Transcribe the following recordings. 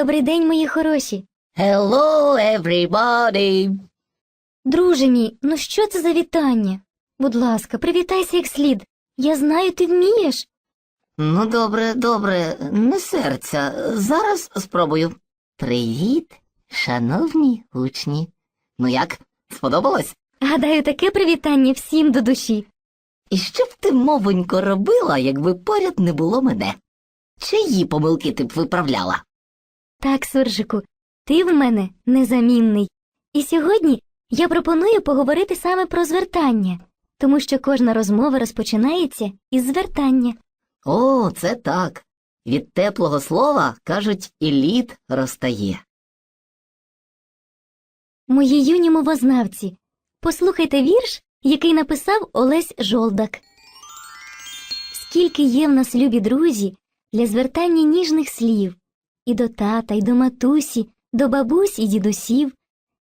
Добрий день, мої хороші. Hello, everybody! Друже мій, ну що це за вітання? Будь ласка, привітайся як слід. Я знаю, ти вмієш. Ну, добре, добре, не серця. Зараз спробую. Привіт, шановні учні. Ну як, сподобалось? Гадаю, таке привітання всім до душі. І що б ти, мовонько, робила, якби поряд не було мене? Чиї помилки ти б виправляла? Так, суржику, ти в мене незамінний. І сьогодні я пропоную поговорити саме про звертання, тому що кожна розмова розпочинається із звертання. О, це так. Від теплого слова, кажуть, і лід розтає. Мої юні мовознавці, послухайте вірш, який написав Олесь Жолдак. Скільки є в нас любі друзі для звертання ніжних слів і до тата, і до матусі, до бабусь і дідусів,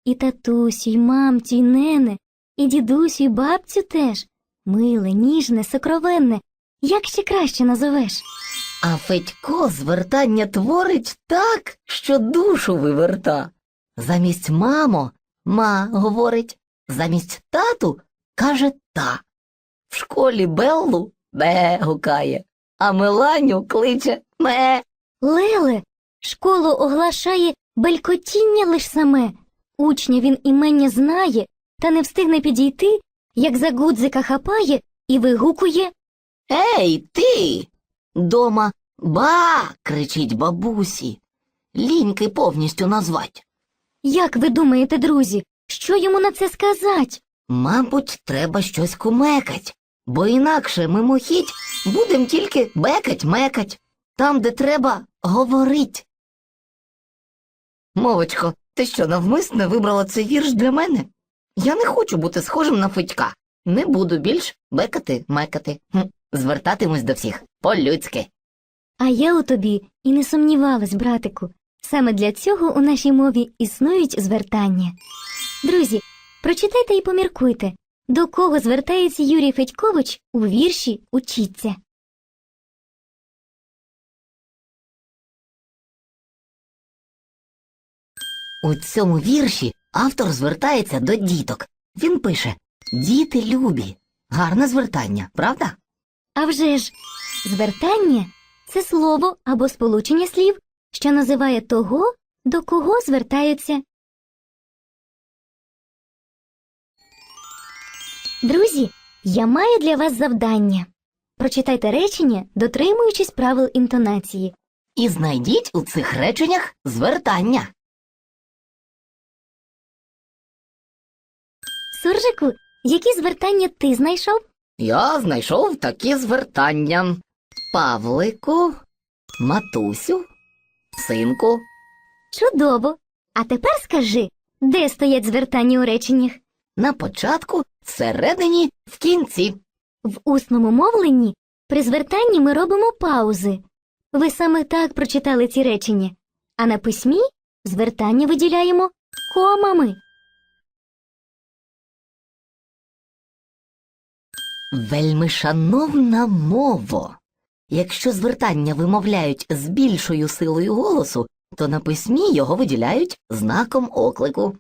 і татусю, і мамцю, і нене, і дідусю, і бабцю теж. Миле, ніжне, сокровенне, як ще краще назовеш? А Федько звертання творить так, що душу виверта. Замість мамо ма говорить, замість тату каже та. В школі Беллу бе гукає, а Меланю кличе ме. Леле, школу оглашає белькотіння лиш саме. Учня він імення знає, та не встигне підійти, як за гудзика хапає і вигукує. Ей, ти. Дома ба. кричить бабусі. Ліньки повністю назвать. Як ви думаєте, друзі, що йому на це сказать? Мабуть, треба щось кумекать, бо інакше мимохідь будем тільки бекать-мекать, там, де треба говорить. Мовочко, ти що, навмисне вибрала цей вірш для мене? Я не хочу бути схожим на Федька. Не буду більш бекати-мекати. Хм, Звертатимусь до всіх по-людськи. А я у тобі і не сумнівалась, братику. Саме для цього у нашій мові існують звертання. Друзі, прочитайте і поміркуйте, до кого звертається Юрій Федькович у вірші Учіться. У цьому вірші автор звертається до діток. Він пише Діти любі. Гарне звертання, правда? А вже ж, звертання це слово або сполучення слів, що називає того, до кого звертаються. Друзі, я маю для вас завдання. Прочитайте речення, дотримуючись правил інтонації. І знайдіть у цих реченнях звертання. Суржику, які звертання ти знайшов? Я знайшов такі звертання. Павлику, матусю, синку. Чудово. А тепер скажи, де стоять звертання у реченнях? На початку, всередині, в кінці. В усному мовленні при звертанні ми робимо паузи. Ви саме так прочитали ці речення. А на письмі звертання виділяємо комами. Вельми шановна мово. Якщо звертання вимовляють з більшою силою голосу, то на письмі його виділяють знаком оклику.